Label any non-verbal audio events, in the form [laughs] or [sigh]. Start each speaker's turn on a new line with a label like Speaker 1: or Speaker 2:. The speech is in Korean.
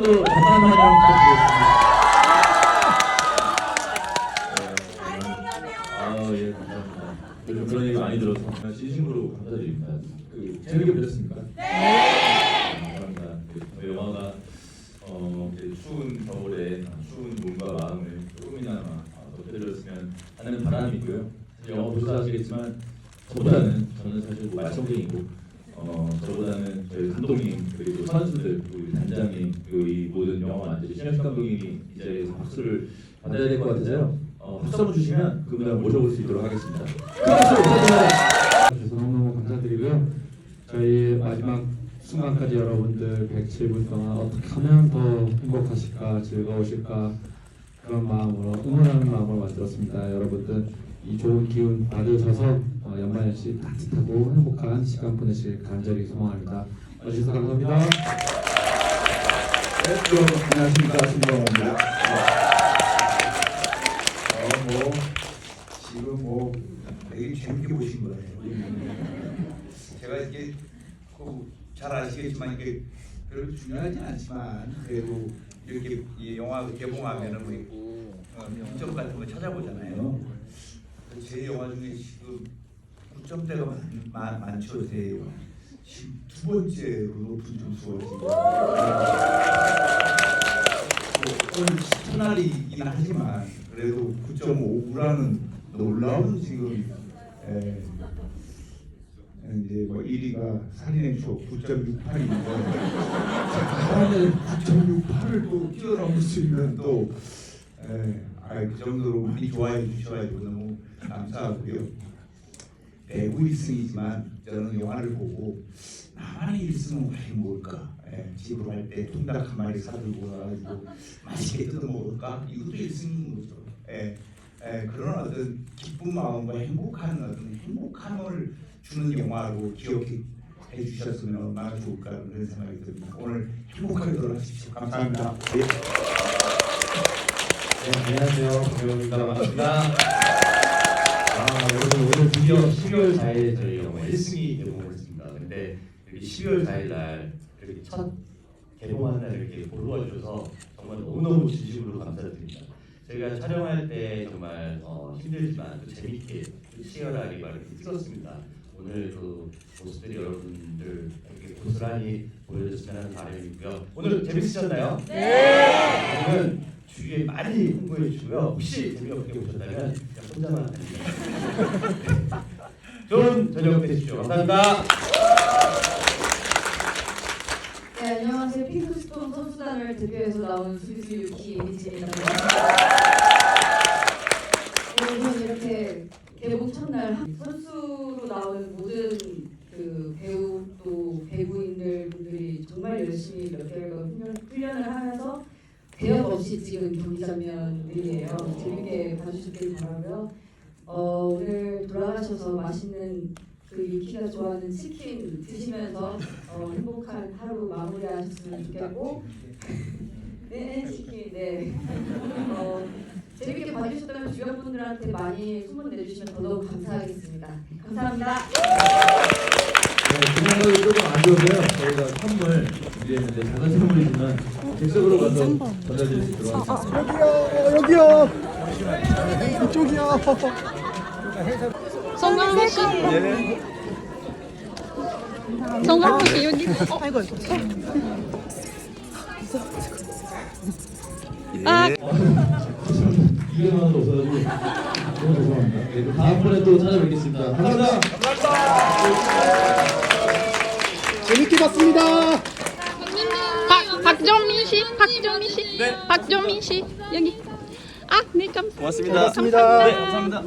Speaker 1: 번도 정말 환영 부탁드리겠습니다. 아, 예, 감사합니다. 요즘 그런 얘기 많이 들어서 진심으로 감사드립니다. 그 재밌게 보셨습니까? 네. 감사합니다. 그 영화가 어, 추운 겨울에 추운 몸과 마음을 조금이나마 어, 덮여드렸으면 하는 바람이 있고요. 사실 영화 보셔서 아시겠지만 저보다는 저는 사실 뭐 말썽쟁이고 어, 저보다는 저희 감독님 그리고 선수들 우리 단장님 그리고 이 모든 영화 만드신 신현식 감독님이 이 자리에서 박수를 받아야 될 것 같아서요. 어, 박수 한번 주시면 그분을 모셔볼 수 있도록 하겠습니다.
Speaker 2: 너무너무 감사드리고요. 저희 마지막 순간까지 여러분들 107분 동안 어떻게 하면 더 행복하실까 즐거우실까 그런 마음으로 응원하는 마음으로 만들었습니다. 여러분들 이 좋은 기운 받으셔서 어, 연말 연시 따뜻하고 행복한 시간 보내실 간절히 소망합니다. 와주셔서 감사합니다.
Speaker 3: 네, 여러분 안녕하십니까 신동호입니다. 어, 뭐 지금 뭐 되게 재밌게 보신 거예요. 제가 이게 그잘 아시겠지만 이게 별로 중요하진 않지만 그래도 이렇게 이 영화 개봉하면은 우리 어, 평점 같은 거 찾아보잖아요. 제 영화 중에 지금 9점대가 많, 많, 많죠 제 영화. 지금 두 번째로 높은 점수가 지금. 뭐 오늘 첫날이긴 하지만 그래도 9.59라는 놀라운 지금 에, 이제 뭐 1위가 살인의 추억 9.68인데 잘하면 9.68을 또 뛰어넘을 수 있는 또 에, 아, 그 정도로 많이 좋아해 주셔가지고 너무 감사하고요. 배우 1승이지만 저는 영화를 보고 나만의 1승은 과연 뭘까? 예, 집으로 갈 때 통닭 한 마리 사들고 가가지고 맛있게 뜯어 먹을까? 이것도 1승인 거죠. 예, 예, 그런 어떤 기쁜 마음과 행복한 어떤 행복함을 주는 영화로 기억해 주셨으면 얼마나 좋을까 그런 생각이 듭니다. 오늘 행복하게 돌아가십시오. 감사합니다. 예.
Speaker 2: 네, 안녕하세요. 배우입니다. 반갑습니다. 아, 여러분 오늘 드디어 12월 4일에 저희 영화 1승이 개봉을 했습니다. 근데 이렇게 12월 4일 날 이렇게 첫 개봉하는 날 이렇게 보러 와주셔서 정말 너무너무 진심으로 감사드립니다. 저희가 촬영할 때 정말 어, 힘들지만 또 재밌게 또 치열하게 막 이렇게 찍었습니다. 오늘 그 모습들이 여러분들 이렇게 고스란히 보여줬으면 하는 바람이고요. 오늘 재밌으셨나요? 네. 오늘은 주위에 많이 홍보해 주시고요. 혹시 재미없게 보셨다면 그냥 혼자만 하시면 [laughs] 좋은 저녁 되십시오. 감사합니다.
Speaker 4: 네, 안녕하세요. 핑크스톤 선수단을 대표해서 나온 수비수 유키 이지입니다. 개봉 첫날 선수로 나오는 모든 그 배우 또 배구인들 분들이 정말 열심히 몇 개월간 훈련, 훈련을 하면서 대역 없이 찍은 경기 장면들이에요. 재밌게 봐주시길 바라고요. 어, 오늘 돌아가셔서 맛있는 그 유키가 좋아하는 치킨 드시면서 어, 행복한 하루 마무리하셨으면 좋겠고 네 치킨 네 어, 봐주셨다면 주변 분들한테 많이 소문 내주시면 더더욱 감사하겠습니다 감사합니다.
Speaker 1: 네, 그냥 조금 안 좋은데요. 저희가 선물 준비했는데 작은 선물이지만 객석으로 가서 전달드릴 수 있도록 하겠습니다.
Speaker 5: 여기요 이쪽이요
Speaker 6: 성광호 씨. 성광호 씨 여기. 어. 아이고. 아,
Speaker 1: 200만 원 없어가지고 너무 죄송합니다. 네, 다음번에 또 찾아뵙겠습니다. 감사합니다.
Speaker 5: 재밌게 봤습니다
Speaker 6: 박 박정민 씨, 박정민 씨, 네. 박정민 씨 여기. 아, 네 감.
Speaker 5: 고맙습니다 고맙습니다
Speaker 6: 감사합니다.